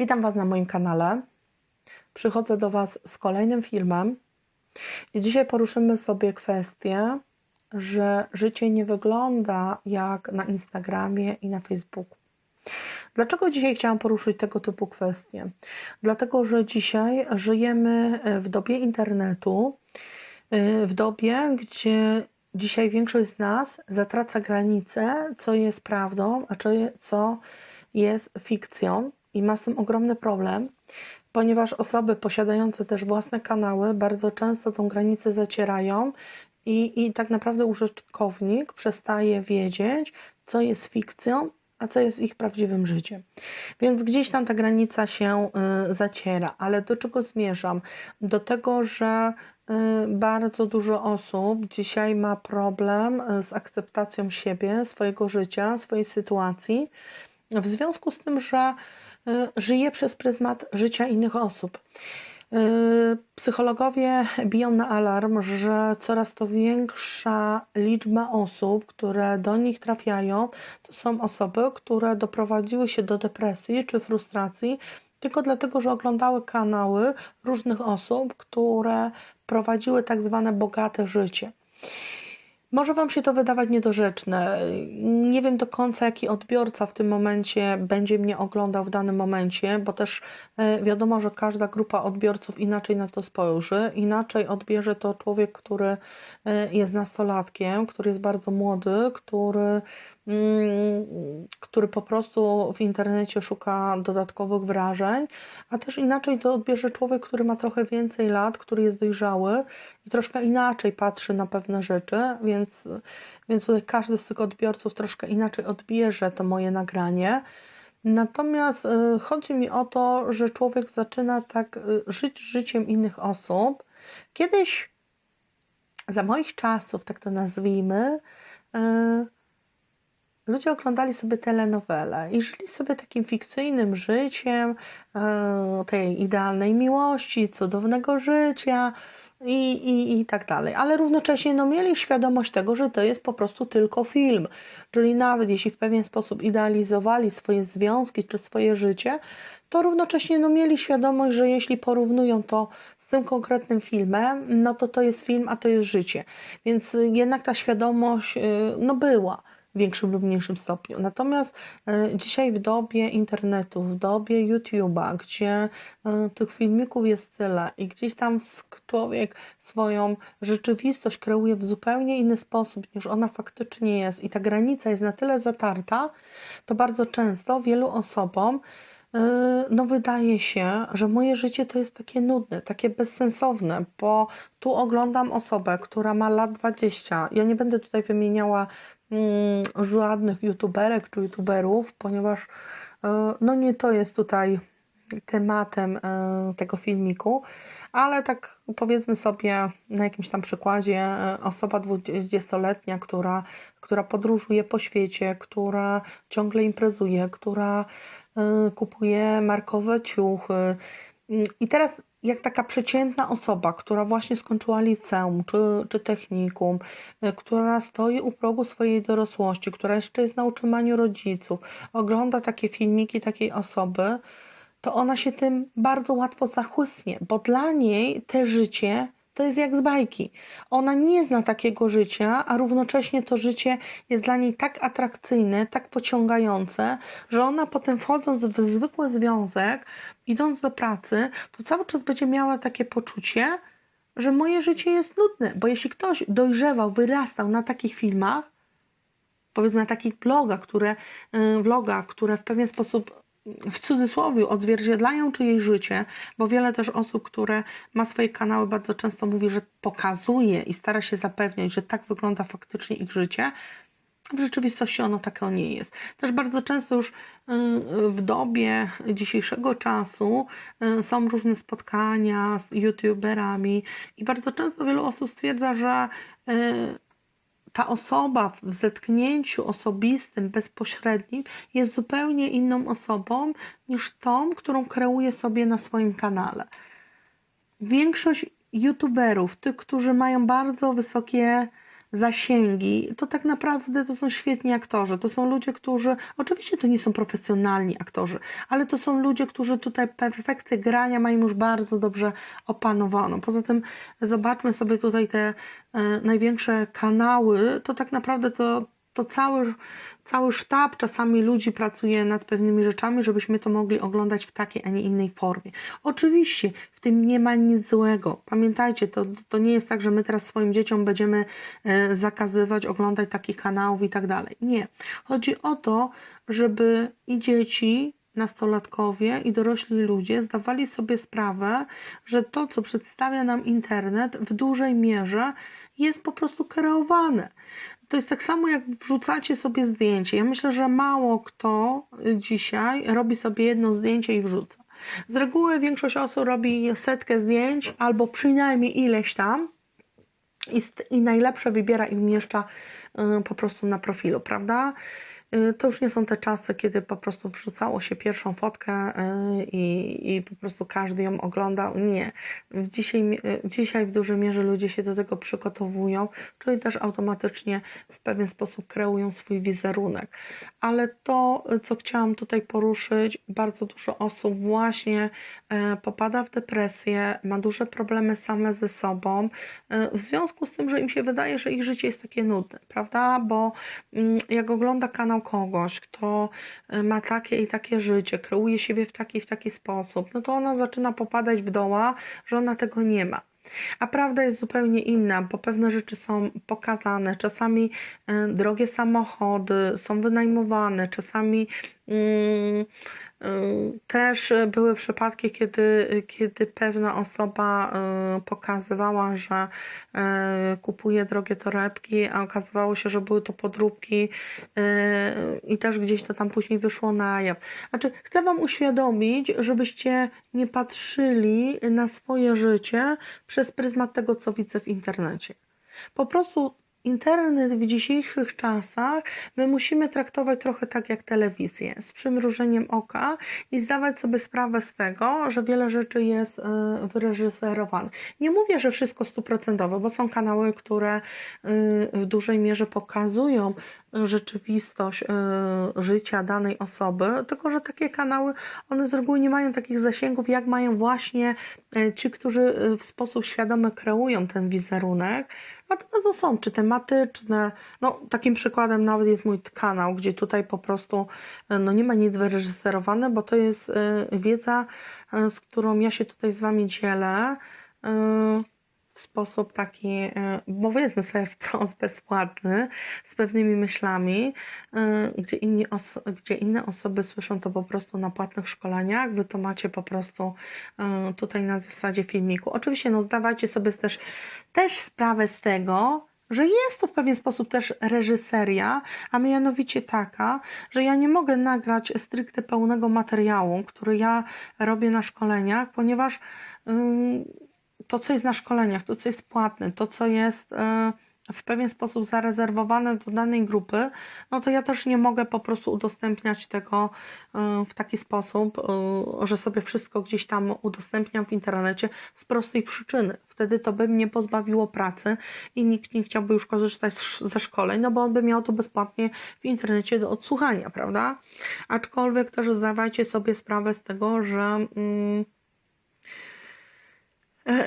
Witam Was na moim kanale. Przychodzę do Was z kolejnym filmem. I dzisiaj poruszymy sobie kwestię, że życie nie wygląda jak na Instagramie i na Facebooku. Dlaczego dzisiaj chciałam poruszyć tego typu kwestie? Dlatego, że dzisiaj żyjemy w dobie internetu, w dobie, gdzie dzisiaj większość z nas zatraca granice, co jest prawdą, a co jest fikcją i ma z tym ogromny problem, ponieważ osoby posiadające też własne kanały bardzo często tą granicę zacierają i, i tak naprawdę użytkownik przestaje wiedzieć, co jest fikcją, a co jest ich prawdziwym życiem. Więc gdzieś tam ta granica się y, zaciera, ale do czego zmierzam? Do tego, że y, bardzo dużo osób dzisiaj ma problem y, z akceptacją siebie, swojego życia, swojej sytuacji, w związku z tym, że żyje przez pryzmat życia innych osób. Y, psychologowie biją na alarm, że coraz to większa liczba osób, które do nich trafiają, to są osoby, które doprowadziły się do depresji czy frustracji tylko dlatego, że oglądały kanały różnych osób, które prowadziły tak zwane bogate życie. Może Wam się to wydawać niedorzeczne. Nie wiem do końca, jaki odbiorca w tym momencie będzie mnie oglądał w danym momencie, bo też e, wiadomo, że każda grupa odbiorców inaczej na to spojrzy. Inaczej odbierze to człowiek, który e, jest nastolatkiem, który jest bardzo młody, który który po prostu w internecie szuka dodatkowych wrażeń, a też inaczej to odbierze człowiek, który ma trochę więcej lat, który jest dojrzały i troszkę inaczej patrzy na pewne rzeczy, więc, więc tutaj każdy z tych odbiorców troszkę inaczej odbierze to moje nagranie. Natomiast y, chodzi mi o to, że człowiek zaczyna tak y, żyć życiem innych osób. Kiedyś, za moich czasów, tak to nazwijmy, y, ludzie oglądali sobie telenowele i żyli sobie takim fikcyjnym życiem e, tej idealnej miłości, cudownego życia i, i, i tak dalej. Ale równocześnie no, mieli świadomość tego, że to jest po prostu tylko film. Czyli nawet jeśli w pewien sposób idealizowali swoje związki czy swoje życie, to równocześnie no, mieli świadomość, że jeśli porównują to z tym konkretnym filmem, no to to jest film, a to jest życie. Więc jednak ta świadomość y, no, była w większym lub mniejszym stopniu. Natomiast e, dzisiaj w dobie internetu, w dobie YouTube'a, gdzie e, tych filmików jest tyle i gdzieś tam człowiek swoją rzeczywistość kreuje w zupełnie inny sposób niż ona faktycznie jest i ta granica jest na tyle zatarta, to bardzo często wielu osobom e, no wydaje się, że moje życie to jest takie nudne, takie bezsensowne, bo tu oglądam osobę, która ma lat 20. Ja nie będę tutaj wymieniała żadnych youtuberek czy youtuberów, ponieważ e, no nie to jest tutaj tematem e, tego filmiku, ale tak powiedzmy sobie na jakimś tam przykładzie e, osoba 20-letnia, która, która podróżuje po świecie, która ciągle imprezuje, która kupuje markowe ciuchy. Mm, i teraz jak taka przeciętna osoba, która właśnie skończyła liceum czy, czy technikum, y, która stoi u progu swojej dorosłości, która jeszcze jest na utrzymaniu rodziców, ogląda takie filmiki takiej osoby, to ona się tym bardzo łatwo zachłysnie, bo dla niej te życie to jest jak z bajki. Ona nie zna takiego życia, a równocześnie to życie jest dla niej tak atrakcyjne, tak pociągające, że ona potem wchodząc w zwykły związek, idąc do pracy, to cały czas będzie miała takie poczucie, że moje życie jest nudne. Bo jeśli ktoś dojrzewał, wyrastał na takich filmach, powiedzmy na takich blogach, które, y, vlogach, które w pewien sposób w cudzysłowie odzwierciedlają czyjeś życie, bo wiele też osób, które ma swoje kanały, bardzo często mówi, że pokazuje i stara się zapewniać, że tak wygląda faktycznie ich życie. W rzeczywistości ono takie nie jest. Też bardzo często już y, w dobie dzisiejszego czasu y, są różne spotkania z youtuberami i bardzo często wielu osób stwierdza, że y, ta osoba w zetknięciu osobistym, bezpośrednim jest zupełnie inną osobą niż tą, którą kreuje sobie na swoim kanale. Większość youtuberów, tych, którzy mają bardzo wysokie zasięgi, to tak naprawdę to są świetni aktorzy. To są ludzie, którzy, oczywiście to nie są profesjonalni aktorzy, ale to są ludzie, którzy tutaj perfekcję grania mają już bardzo dobrze opanowaną. Poza tym zobaczmy sobie tutaj te e, największe kanały, to tak naprawdę to to cały, cały sztab czasami ludzi pracuje nad pewnymi rzeczami, żebyśmy to mogli oglądać w takiej, a nie innej formie. Oczywiście w tym nie ma nic złego. Pamiętajcie, to, to nie jest tak, że my teraz swoim dzieciom będziemy e, zakazywać oglądać takich kanałów i tak dalej. Nie. Chodzi o to, żeby i dzieci, nastolatkowie i dorośli ludzie zdawali sobie sprawę, że to, co przedstawia nam internet, w dużej mierze jest po prostu kreowane. To jest tak samo, jak wrzucacie sobie zdjęcie. Ja myślę, że mało kto dzisiaj robi sobie jedno zdjęcie i wrzuca. Z reguły większość osób robi setkę zdjęć albo przynajmniej ileś tam i, najlepsze wybiera i umieszcza y, po prostu na profilu, prawda? Y, to już nie są te czasy, kiedy po prostu wrzucało się pierwszą fotkę y, i, i po prostu każdy ją oglądał. Nie. Dzisiaj, y, dzisiaj w dużej mierze ludzie się do tego przygotowują, czyli też automatycznie w pewien sposób kreują swój wizerunek. Ale to, co chciałam tutaj poruszyć, bardzo dużo osób właśnie popada w depresję, ma duże problemy same ze sobą, w związku z tym, że im się wydaje, że ich życie jest takie nudne, prawda? Bo mm, jak ogląda kanał kogoś, kto e, ma takie i takie życie, kreuje siebie w taki i w taki sposób, no to ona zaczyna popadać w doła, że ona tego nie ma. A prawda jest zupełnie inna, bo pewne rzeczy są pokazane. Czasami e, drogie samochody są wynajmowane, czasami. Yy, też były przypadki, kiedy, kiedy pewna osoba y, pokazywała, że y, kupuje drogie torebki, a okazywało się, że były to podróbki y, i też gdzieś to tam później wyszło na jaw. Znaczy, chcę Wam uświadomić, żebyście nie patrzyli na swoje życie przez pryzmat tego, co widzę w internecie. Po prostu Internet w dzisiejszych czasach my musimy traktować trochę tak jak telewizję, z przymrużeniem oka i zdawać sobie sprawę z tego, że wiele rzeczy jest e, wyreżyserowane. Nie mówię, że wszystko stuprocentowe, bo są kanały, które e, w dużej mierze pokazują rzeczywistość e, życia danej osoby, tylko że takie kanały, one z reguły nie mają takich zasięgów, jak mają właśnie ci, którzy w sposób świadomy kreują ten wizerunek, Natomiast to są czy tematyczne, no takim przykładem nawet jest mój kanał, gdzie tutaj po prostu no, nie ma nic wyreżyserowane, bo to jest wiedza, z którą ja się tutaj z Wami dzielę w sposób taki, e, powiedzmy sobie wprost, bezpłatny, z pewnymi myślami, e, gdzie, inni gdzie inne osoby słyszą to po prostu na płatnych szkoleniach, wy to macie po prostu e, tutaj na zasadzie filmiku. Oczywiście, no zdawajcie sobie też, też sprawę z tego, że jest to w pewien sposób też reżyseria, a mianowicie taka, że ja nie mogę nagrać stricte pełnego materiału, który ja robię na szkoleniach, ponieważ to, co jest na szkoleniach, to, co jest płatne, to, co jest e, w pewien sposób zarezerwowane do danej grupy, no to ja też nie mogę po prostu udostępniać tego e, w taki sposób, e, że sobie wszystko gdzieś tam udostępniam w internecie z prostej przyczyny. Wtedy to by mnie pozbawiło pracy i nikt nie chciałby już korzystać ze szkoleń, no bo on by miał to bezpłatnie w internecie do odsłuchania, prawda? Aczkolwiek też zdawajcie sobie sprawę z tego, że. Mm,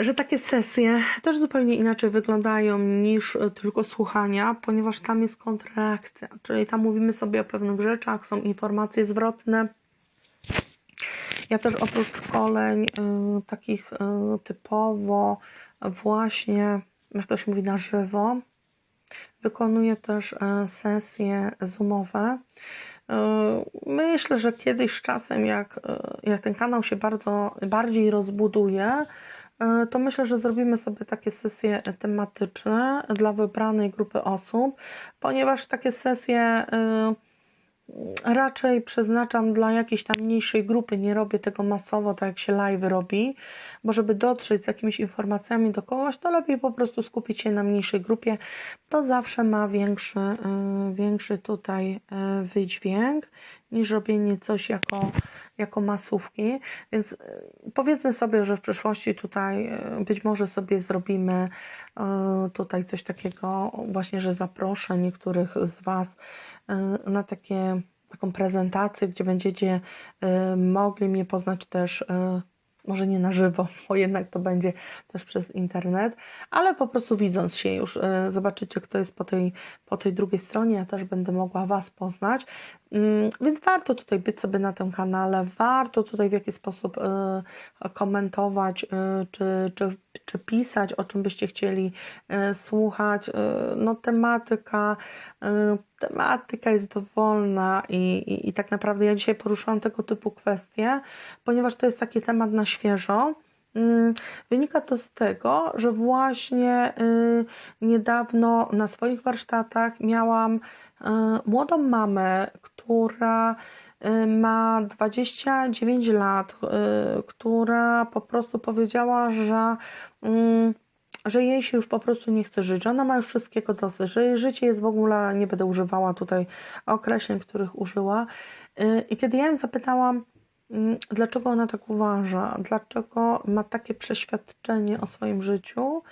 że takie sesje też zupełnie inaczej wyglądają niż tylko słuchania, ponieważ tam jest kontraakcja, czyli tam mówimy sobie o pewnych rzeczach, są informacje zwrotne. Ja też oprócz szkoleń y, takich typowo właśnie, jak to się mówi, na żywo, wykonuję też sesje zoomowe. Myślę, że kiedyś z czasem, jak, jak ten kanał się bardzo bardziej rozbuduje, E, to myślę, że zrobimy sobie takie sesje tematyczne dla wybranej grupy osób, ponieważ takie sesje e, raczej przeznaczam dla jakiejś tam mniejszej grupy, nie robię tego masowo, tak jak się live robi, bo żeby dotrzeć z jakimiś informacjami do kogoś, to lepiej po prostu skupić się na mniejszej grupie, to zawsze ma większy, e, większy tutaj wydźwięk niż robienie coś jako, jako masówki. Więc y, powiedzmy sobie, że w przyszłości tutaj y, być może sobie zrobimy y, tutaj coś takiego, właśnie, że zaproszę niektórych z Was na takie, taką prezentację, gdzie będziecie mogli mnie poznać też może nie na żywo, bo jednak to będzie też przez internet, ale po prostu widząc się już e, zobaczycie, kto jest po tej, po tej drugiej stronie. Ja też będę mogła Was poznać. Mm, więc warto tutaj być sobie na tym kanale, warto tutaj w jakiś sposób e, komentować, e, czy, czy, czy pisać, o czym byście chcieli słuchać. No, tematyka tematyka jest dowolna i, i, i tak naprawdę ja dzisiaj poruszałam tego typu kwestie, ponieważ to jest taki temat na świeżo. Mm, wynika to z tego, że właśnie y, niedawno na swoich warsztatach miałam y, młodą mamę, która y, ma 29 lat, która po prostu powiedziała, że mm, że jej się już po prostu nie chce żyć, że ona ma już wszystkiego dosyć, że jej życie jest w ogóle, nie będę używała tutaj określeń, których użyła. I kiedy ja ją zapytałam, dlaczego ona tak uważa, dlaczego ma takie przeświadczenie o swoim życiu,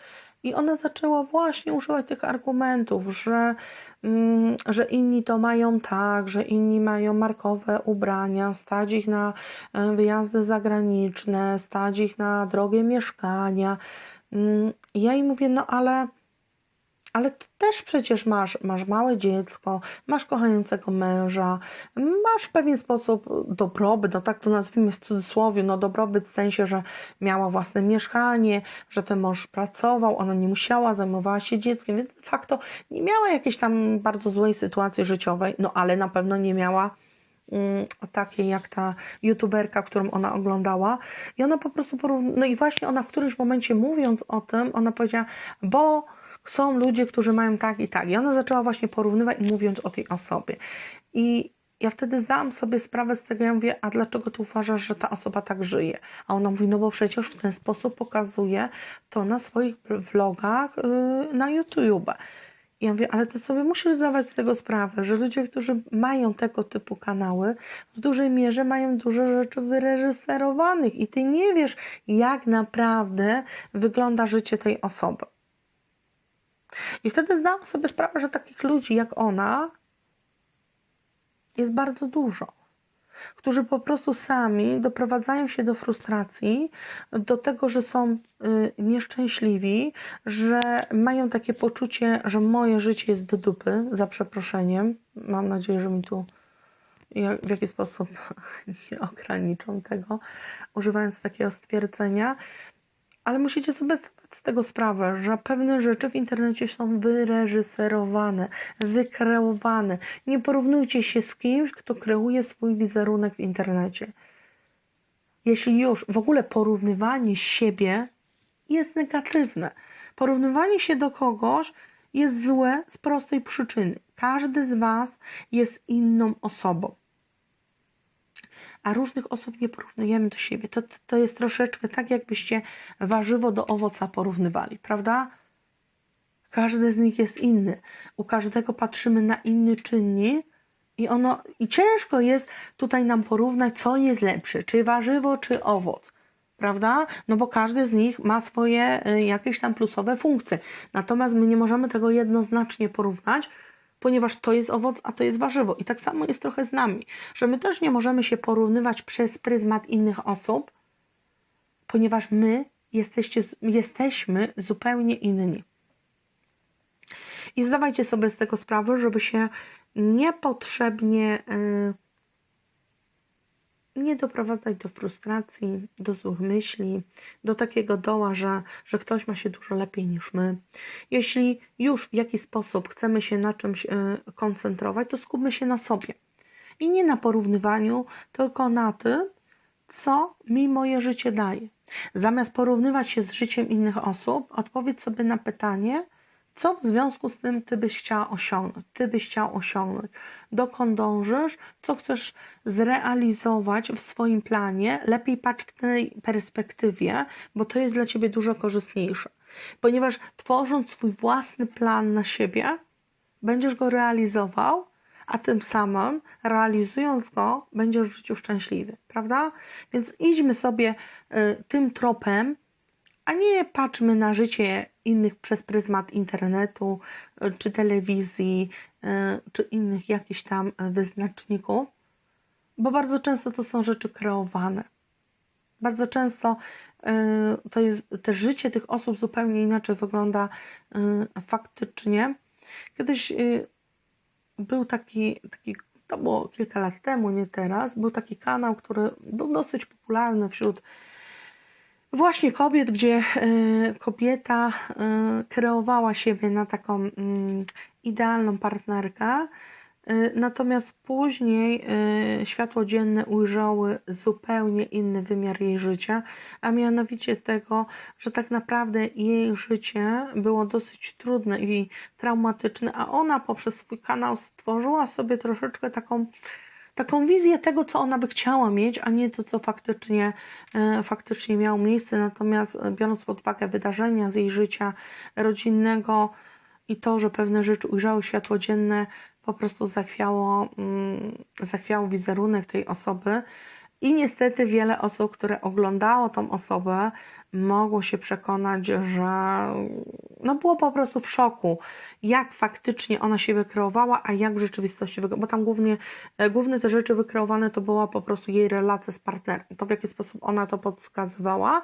i ona zaczęła właśnie używać tych argumentów, że, mm, że inni to mają tak, że inni mają markowe ubrania, stać ich na e, wyjazdy zagraniczne, stać ich na drogie mieszkania, Mm, ja jej mówię, no ale, ale ty też przecież masz, masz małe dziecko, masz kochającego męża, masz w pewien sposób dobrobyt, no tak to nazwijmy w cudzysłowie, no dobrobyt w sensie, że miała własne mieszkanie, że ten mąż pracował, ona nie musiała, zajmowała się dzieckiem, więc de facto nie miała jakiejś tam bardzo złej sytuacji życiowej, no ale na pewno nie miała Mm, takiej jak ta youtuberka, którą ona oglądała. I ona po prostu porówna, no i właśnie ona w którymś momencie mówiąc o tym, ona powiedziała, bo są ludzie, którzy mają tak i tak i ona zaczęła właśnie porównywać mówiąc o tej osobie i ja wtedy zdałam sobie sprawę z tego, ja mówię, a dlaczego ty uważasz, że ta osoba tak żyje? A ona mówi, no bo przecież w ten sposób pokazuje to na swoich vlogach yy, na YouTube. Ja mówię, ale ty sobie musisz zdawać z tego sprawę, że ludzie, którzy mają tego typu kanały, w dużej mierze mają dużo rzeczy wyreżyserowanych i ty nie wiesz, jak naprawdę wygląda życie tej osoby. I wtedy zdałam sobie sprawę, że takich ludzi jak ona jest bardzo dużo którzy po prostu sami doprowadzają się do frustracji, do tego, że są y, nieszczęśliwi, że mają takie poczucie, że moje życie jest do dupy, za przeproszeniem. Mam nadzieję, że mi tu w jakiś sposób nie ograniczą tego, używając takiego stwierdzenia, ale musicie sobie z tego sprawę, że pewne rzeczy w internecie są wyreżyserowane, wykreowane. Nie porównujcie się z kimś, kto kreuje swój wizerunek w internecie. Jeśli już w ogóle porównywanie siebie jest negatywne, porównywanie się do kogoś jest złe z prostej przyczyny. Każdy z Was jest inną osobą a różnych osób nie porównujemy do siebie. To, to jest troszeczkę tak, jakbyście warzywo do owoca porównywali, prawda? Każdy z nich jest inny. U każdego patrzymy na inny czynnik i ono i ciężko jest tutaj nam porównać, co jest lepsze, czy warzywo, czy owoc. Prawda? No bo każdy z nich ma swoje y, jakieś tam plusowe funkcje. Natomiast my nie możemy tego jednoznacznie porównać, ponieważ to jest owoc, a to jest warzywo. I tak samo jest trochę z nami, że my też nie możemy się porównywać przez pryzmat innych osób, ponieważ my jesteście, jesteśmy zupełnie inni. I zdawajcie sobie z tego sprawę, żeby się niepotrzebnie. Yy, nie doprowadzać do frustracji, do złych myśli, do takiego doła, że, że ktoś ma się dużo lepiej niż my. Jeśli już w jakiś sposób chcemy się na czymś e, koncentrować, to skupmy się na sobie. I nie na porównywaniu, tylko na tym, co mi moje życie daje. Zamiast porównywać się z życiem innych osób, odpowiedz sobie na pytanie, co w związku z tym Ty byś chciała osiągnąć? Ty byś chciał osiągnąć? Dokąd dążysz? Co chcesz zrealizować w swoim planie? Lepiej patrz w tej perspektywie, bo to jest dla Ciebie dużo korzystniejsze. Ponieważ tworząc swój własny plan na siebie, będziesz go realizował, a tym samym realizując go, będziesz w życiu szczęśliwy, prawda? Więc idźmy sobie y, tym tropem, a nie patrzmy na życie innych przez pryzmat internetu, y, czy telewizji, y, czy innych jakichś tam wyznaczników, bo bardzo często to są rzeczy kreowane. Bardzo często to jest też życie tych osób zupełnie inaczej wygląda faktycznie. Kiedyś był taki, taki, to było kilka lat temu, nie teraz, był taki kanał, który był dosyć popularny wśród właśnie kobiet, gdzie kobieta kreowała siebie na taką mm, idealną partnerkę Y, natomiast później światło dzienne ujrzały zupełnie inny wymiar jej życia, a mianowicie tego, że tak naprawdę jej życie było dosyć trudne i traumatyczne, a ona poprzez swój kanał stworzyła sobie troszeczkę taką taką wizję tego, co ona by chciała mieć, a nie to, co faktycznie, y, faktycznie miało miejsce. Natomiast biorąc pod uwagę wydarzenia z jej życia rodzinnego i to, że pewne rzeczy ujrzały światło dzienne, po prostu zachwiało, mm, zachwiało wizerunek tej osoby. I niestety wiele osób, które oglądało tą osobę, mogło się przekonać, że no było po prostu w szoku, jak faktycznie ona się wykreowała, a jak w rzeczywistości. Bo tam głównie, e, główne te rzeczy wykreowane to była po prostu jej relacja z partnerem. To w jaki sposób ona to podskazywała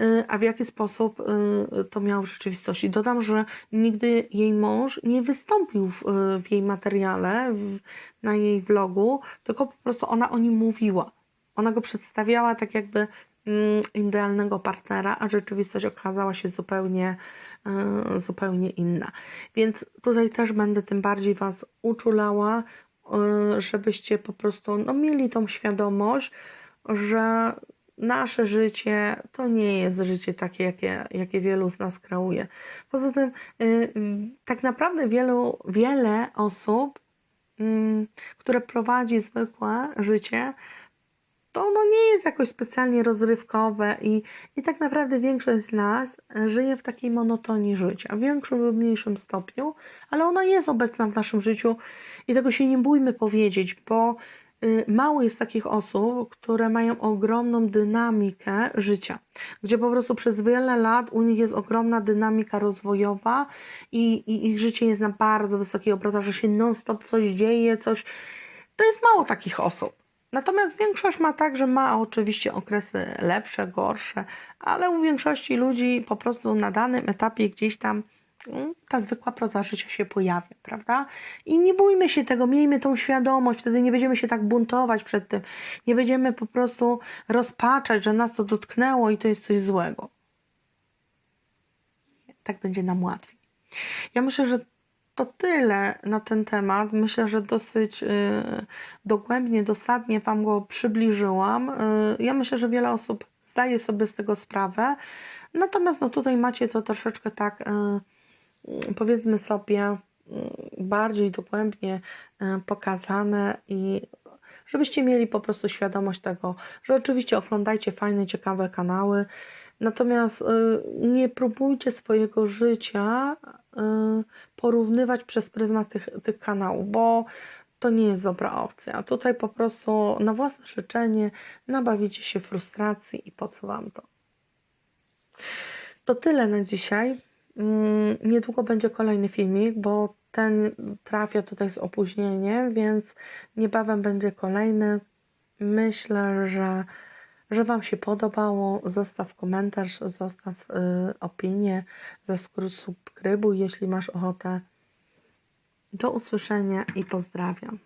Y, a w jaki sposób y, to miało w rzeczywistości. Dodam, że nigdy jej mąż nie wystąpił w, w jej materiale, w, na jej vlogu, tylko po prostu ona o nim mówiła. Ona go przedstawiała tak jakby mm, idealnego partnera, a rzeczywistość okazała się zupełnie, y, zupełnie inna. Więc tutaj też będę tym bardziej Was uczulała, żebyście po prostu no, mieli tą świadomość, że nasze życie to nie jest życie takie, jakie, jakie wielu z nas kreuje. Poza tym, yy, tak naprawdę wielu, wiele osób, yy, które prowadzi zwykłe życie, to ono nie jest jakoś specjalnie rozrywkowe i, i tak naprawdę większość z nas żyje w takiej monotonii życia, w większym lub mniejszym stopniu, ale ona jest obecna w naszym życiu i tego się nie bójmy powiedzieć, bo Y, mało jest takich osób, które mają ogromną dynamikę życia, gdzie po prostu przez wiele lat u nich jest ogromna dynamika rozwojowa i, i ich życie jest na bardzo wysokiej obrotach, że się non-stop coś dzieje, coś. To jest mało takich osób. Natomiast większość ma tak, że ma oczywiście okresy lepsze, gorsze, ale u większości ludzi po prostu na danym etapie gdzieś tam Mm, ta zwykła proza życia się pojawia, prawda? I nie bójmy się tego, miejmy tą świadomość, wtedy nie będziemy się tak buntować przed tym, nie będziemy po prostu rozpaczać, że nas to dotknęło i to jest coś złego. Tak będzie nam łatwiej. Ja myślę, że to tyle na ten temat. Myślę, że dosyć y, dogłębnie, dosadnie Wam go przybliżyłam. Y, ja myślę, że wiele osób zdaje sobie z tego sprawę. Natomiast no tutaj macie to troszeczkę tak. Y, powiedzmy sobie, bardziej dogłębnie pokazane i żebyście mieli po prostu świadomość tego, że oczywiście oglądajcie fajne, ciekawe kanały, natomiast e, nie próbujcie swojego życia e, porównywać przez pryzmat tych, tych kanałów, bo to nie jest dobra opcja. Tutaj po prostu na własne życzenie nabawicie się frustracji i po co Wam to. To tyle na dzisiaj. Mm, niedługo będzie kolejny filmik, bo ten trafia tutaj z opóźnieniem, więc niebawem będzie kolejny. Myślę, że, że Wam się podobało. Zostaw komentarz, zostaw y, opinię, zasubskrybuj, jeśli masz ochotę. Do usłyszenia i pozdrawiam.